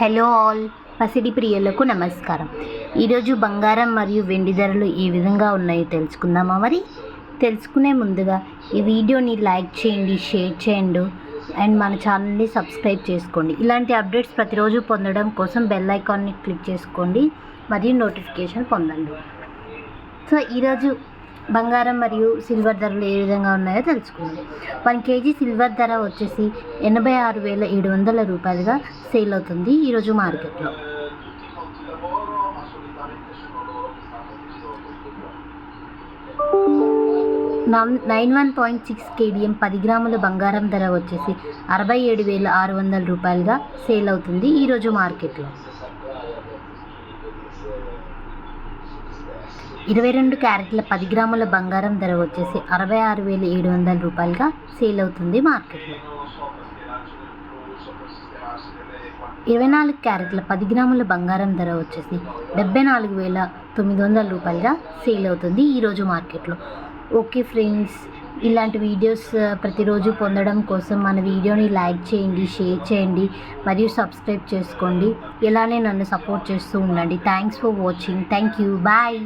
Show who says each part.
Speaker 1: Hello all పసిడి ప్రియులకు నమస్కారం. ఈరోజు బంగారం మరియు వెండి ధరలు ఏ విధంగా ఉన్నాయో తెలుసుకుందామా మరి? తెలుసుకునే ముందుగా ఈ వీడియోని లైక్ చేయండి షేర్ చేయండి అండ్ మన ఛానల్ని సబ్స్క్రైబ్ చేసుకోండి. ఇలాంటి అప్డేట్స్ ప్రతిరోజు పొందడం కోసం బెల్ ఐకాన్ని క్లిక్ చేసుకోండి మరియు నోటిఫికేషన్ పొందండి. సో ఈరోజు బంగారం మరియు సిల్వర్ ధరలు ఏ విధంగా ఉన్నాయో తెలుసుకుందాం. వన్ కేజీ సిల్వర్ ధర వచ్చేసి ఎనభై ఆరు వేల ఏడు వందల రూపాయలుగా సేల్ అవుతుంది ఈరోజు మార్కెట్లో. Nine one point six KDM పది గ్రాముల బంగారం ధర వచ్చేసి అరవై ఏడు వేల ఆరు వందల రూపాయలుగా సేల్ అవుతుంది ఈరోజు మార్కెట్లో. ఇరవై రెండు క్యారెట్ల పది గ్రాముల బంగారం ధర వచ్చేసి అరవై ఆరు వేల ఏడు వందల రూపాయలుగా సేల్ అవుతుంది మార్కెట్లో. ఇరవై నాలుగు క్యారెట్ల పది గ్రాముల బంగారం ధర వచ్చేసి డెబ్బై నాలుగు వేల తొమ్మిది వందల రూపాయలుగా సేల్ అవుతుంది ఈరోజు మార్కెట్లో. ఓకే ఫ్రెండ్స్ ఇలాంటి వీడియోస్ ప్రతిరోజు పొందడం కోసం మన వీడియోని లైక్ చేయండి షేర్ చేయండి మరియు సబ్స్క్రైబ్ చేసుకోండి. ఇలానే నన్ను సపోర్ట్ చేస్తూ ఉండండి. Thanks for watching. Thank you. Bye.